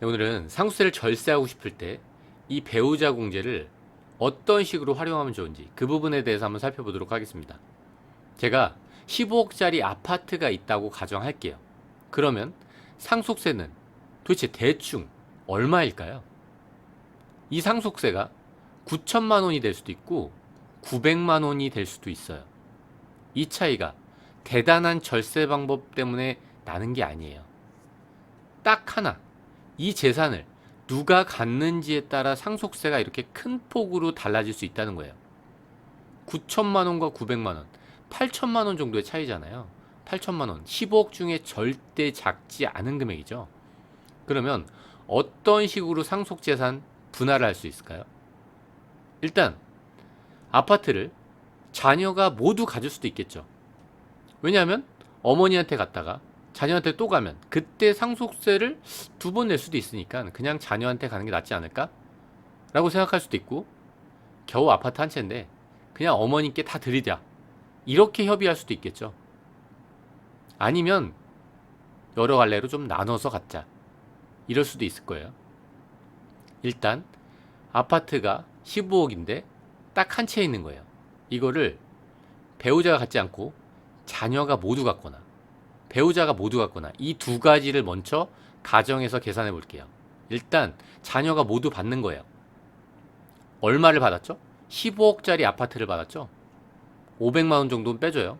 네, 오늘은 상속세를 절세하고 싶을 때 이 배우자 공제를 어떤 식으로 활용하면 좋은지 그 부분에 대해서 한번 살펴보도록 하겠습니다. 제가 15억짜리 아파트가 있다고 가정할게요. 그러면 상속세는 도대체 대충 얼마일까요? 이 상속세가 9천만 원이 될 수도 있고 900만 원이 될 수도 있어요. 이 차이가 대단한 절세 방법 때문에 나는 게 아니에요. 딱 하나. 이 재산을 누가 갖는지에 따라 상속세가 이렇게 큰 폭으로 달라질 수 있다는 거예요. 9천만 원과 900만 원, 8천만 원 정도의 차이잖아요. 8천만 원, 15억 중에 절대 작지 않은 금액이죠. 그러면 어떤 식으로 상속 재산 분할을 할 수 있을까요? 일단 아파트를 자녀가 모두 가질 수도 있겠죠. 왜냐하면 어머니한테 갔다가 자녀한테 또 가면 그때 상속세를 두 번 낼 수도 있으니까 그냥 자녀한테 가는 게 낫지 않을까? 라고 생각할 수도 있고 겨우 아파트 한 채인데 그냥 어머니께 다 드리자 이렇게 협의할 수도 있겠죠. 아니면 여러 갈래로 좀 나눠서 갖자 이럴 수도 있을 거예요. 일단 아파트가 15억인데 딱 한 채 있는 거예요. 이거를 배우자가 갖지 않고 자녀가 모두 갖거나 배우자가 모두 갖거나 이 두 가지를 먼저 가정에서 계산해 볼게요. 일단 자녀가 모두 받는 거예요. 얼마를 받았죠? 15억짜리 아파트를 받았죠? 500만 원 정도는 빼줘요.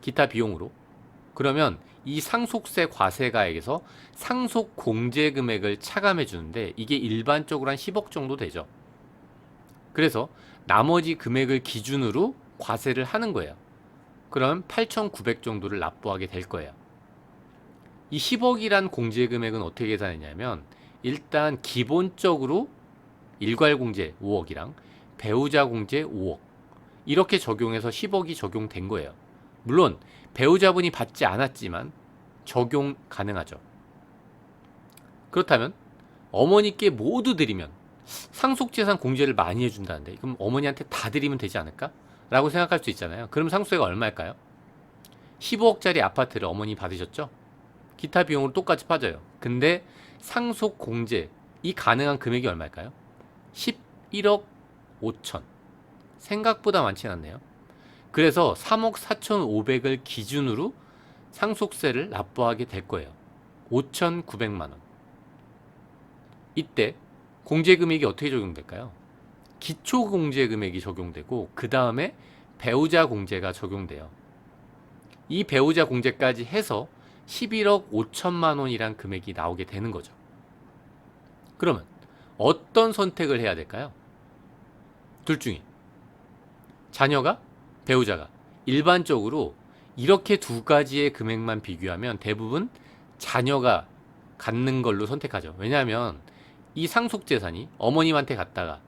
기타 비용으로. 그러면 이 상속세 과세가액에서 상속 공제 금액을 차감해 주는데 이게 일반적으로 한 10억 정도 되죠. 그래서 나머지 금액을 기준으로 과세를 하는 거예요. 그럼 8,900 정도를 납부하게 될 거예요. 이 10억이란 공제 금액은 어떻게 계산했냐면 일단 기본적으로 일괄 공제 5억이랑 배우자 공제 5억 이렇게 적용해서 10억이 적용된 거예요. 물론 배우자분이 받지 않았지만 적용 가능하죠. 그렇다면 어머니께 모두 드리면 상속재산 공제를 많이 해준다는데 그럼 어머니한테 다 드리면 되지 않을까? 라고 생각할 수 있잖아요. 그럼 상속세가 얼마일까요? 15억짜리 아파트를 어머니 받으셨죠? 기타 비용으로 똑같이 빠져요. 근데 상속 공제 이 가능한 금액이 얼마일까요? 11억 5천. 생각보다 많지 않네요. 그래서 3억 4천5백을 기준으로 상속세를 납부하게 될 거예요. 5,900만 원. 이때 공제 금액이 어떻게 적용될까요? 기초 공제 금액이 적용되고 그 다음에 배우자 공제가 적용돼요. 이 배우자 공제까지 해서 11억 5천만 원이란 금액이 나오게 되는 거죠. 그러면 어떤 선택을 해야 될까요? 둘 중에 자녀가 배우자가 일반적으로 이렇게 두 가지의 금액만 비교하면 대부분 자녀가 갖는 걸로 선택하죠. 왜냐하면 이 상속 재산이 어머님한테 갔다가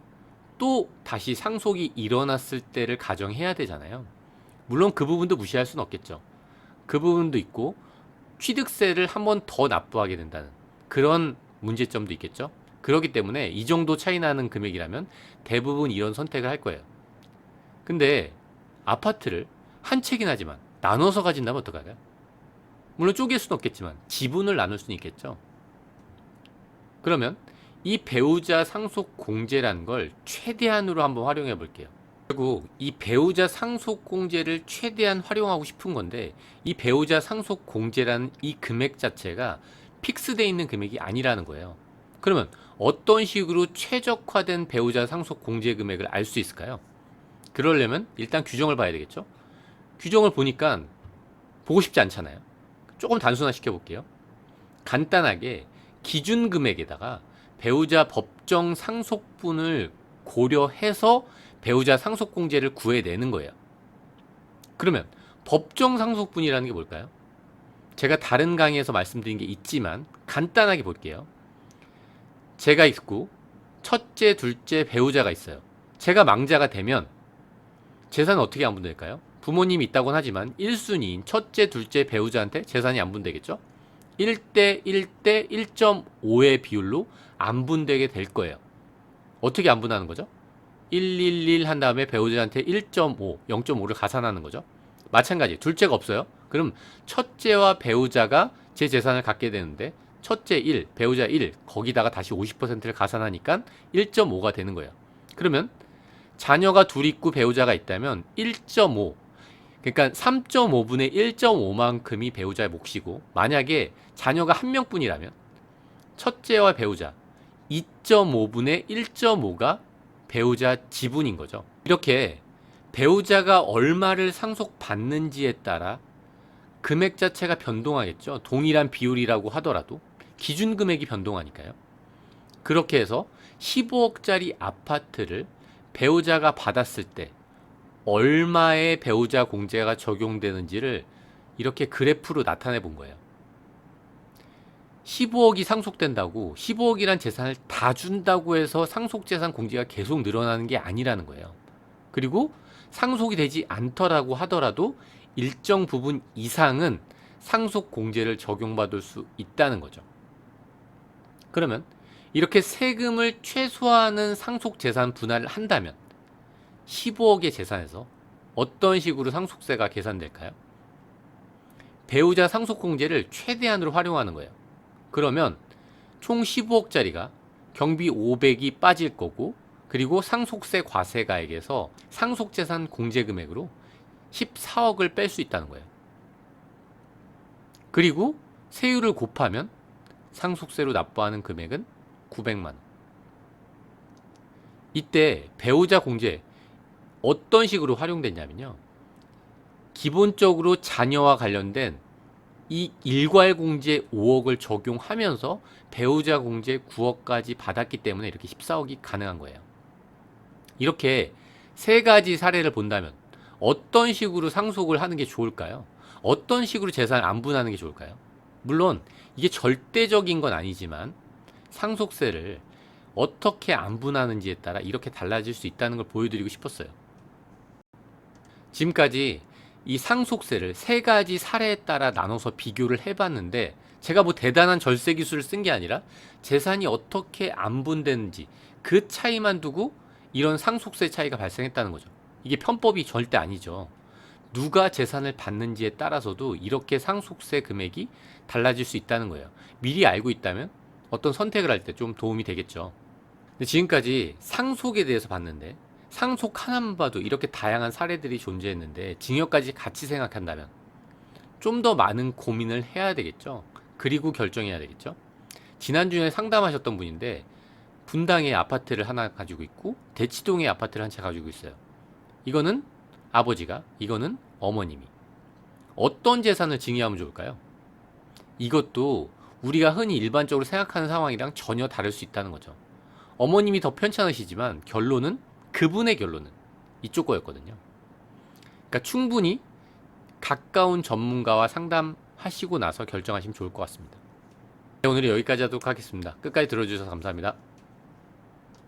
또 다시 상속이 일어났을 때를 가정해야 되잖아요. 물론 그 부분도 무시할 수는 없겠죠. 그 부분도 있고 취득세를 한 번 더 납부하게 된다는 그런 문제점도 있겠죠. 그렇기 때문에 이 정도 차이 나는 금액이라면 대부분 이런 선택을 할 거예요. 근데 아파트를 한 채긴 하지만 나눠서 가진다면 어떡할까요? 물론 쪼갤 수는 없겠지만 지분을 나눌 수는 있겠죠. 그러면 이 배우자 상속 공제라는 걸 최대한으로 한번 활용해 볼게요. 결국 이 배우자 상속 공제를 최대한 활용하고 싶은 건데 이 배우자 상속 공제라는 이 금액 자체가 픽스돼 있는 금액이 아니라는 거예요. 그러면 어떤 식으로 최적화된 배우자 상속 공제 금액을 알 수 있을까요? 그러려면 일단 규정을 봐야 되겠죠. 규정을 보니까 보고 싶지 않잖아요. 조금 단순화 시켜볼게요. 간단하게 기준 금액에다가 배우자 법정 상속분을 고려해서 배우자 상속공제를 구해내는 거예요. 그러면 법정 상속분이라는 게 뭘까요? 제가 다른 강의에서 말씀드린 게 있지만 간단하게 볼게요. 제가 있고 첫째, 둘째 배우자가 있어요. 제가 망자가 되면 재산은 어떻게 안 분될까요? 부모님이 있다곤 하지만 1순위인 첫째, 둘째 배우자한테 재산이 안 분되겠죠? 1대 1대 1.5의 비율로 안 분되게 될 거예요. 어떻게 안 분하는 거죠? 111 한 다음에 배우자한테 1.5, 0.5를 가산하는 거죠. 마찬가지 둘째가 없어요. 그럼 첫째와 배우자가 제 재산을 갖게 되는데 첫째 1, 배우자 1, 거기다가 다시 50%를 가산하니까 1.5가 되는 거예요. 그러면 자녀가 둘 있고 배우자가 있다면 1.5 그러니까 3.5분의 1.5만큼이 배우자의 몫이고 만약에 자녀가 한 명뿐이라면 첫째와 배우자 2.5분의 1.5가 배우자 지분인 거죠. 이렇게 배우자가 얼마를 상속받는지에 따라 금액 자체가 변동하겠죠. 동일한 비율이라고 하더라도 기준 금액이 변동하니까요. 그렇게 해서 15억짜리 아파트를 배우자가 받았을 때 얼마의 배우자 공제가 적용되는지를 이렇게 그래프로 나타내 본 거예요. 15억이 상속된다고 15억이란 재산을 다 준다고 해서 상속재산 공제가 계속 늘어나는 게 아니라는 거예요. 그리고 상속이 되지 않더라고 하더라도 일정 부분 이상은 상속 공제를 적용받을 수 있다는 거죠. 그러면 이렇게 세금을 최소화하는 상속 재산 분할을 한다면 15억의 재산에서 어떤 식으로 상속세가 계산될까요? 배우자 상속 공제를 최대한으로 활용하는 거예요. 그러면 총 15억짜리가 경비 500이 빠질 거고 그리고 상속세 과세가액에서 상속재산 공제 금액으로 14억을 뺄 수 있다는 거예요. 그리고 세율을 곱하면 상속세로 납부하는 금액은 900만 원. 이때 배우자 공제 어떤 식으로 활용됐냐면요. 기본적으로 자녀와 관련된 이 일괄 공제 5억을 적용하면서 배우자 공제 9억까지 받았기 때문에 이렇게 14억이 가능한 거예요. 이렇게 세 가지 사례를 본다면 어떤 식으로 상속을 하는 게 좋을까요? 어떤 식으로 재산을 안분하는 게 좋을까요? 물론 이게 절대적인 건 아니지만 상속세를 어떻게 안분하는지에 따라 이렇게 달라질 수 있다는 걸 보여드리고 싶었어요. 지금까지 이 상속세를 세 가지 사례에 따라 나눠서 비교를 해봤는데 제가 뭐 대단한 절세 기술을 쓴 게 아니라 재산이 어떻게 안분되는지 그 차이만 두고 이런 상속세 차이가 발생했다는 거죠. 이게 편법이 절대 아니죠. 누가 재산을 받는지에 따라서도 이렇게 상속세 금액이 달라질 수 있다는 거예요. 미리 알고 있다면 어떤 선택을 할 때 좀 도움이 되겠죠. 지금까지 상속에 대해서 봤는데 상속 하나만 봐도 이렇게 다양한 사례들이 존재했는데 징역까지 같이 생각한다면 좀 더 많은 고민을 해야 되겠죠. 그리고 결정해야 되겠죠. 지난주에 상담하셨던 분인데 분당에 아파트를 하나 가지고 있고 대치동에 아파트를 한 채 가지고 있어요. 이거는 아버지가, 이거는 어머님이. 어떤 재산을 증여하면 좋을까요? 이것도 우리가 흔히 일반적으로 생각하는 상황이랑 전혀 다를 수 있다는 거죠. 어머님이 더 편찮으시지만 결론은 그분의 결론은 이쪽 거였거든요. 그러니까 충분히 가까운 전문가와 상담하시고 나서 결정하시면 좋을 것 같습니다. 네, 오늘 여기까지 하도록 하겠습니다. 끝까지 들어주셔서 감사합니다.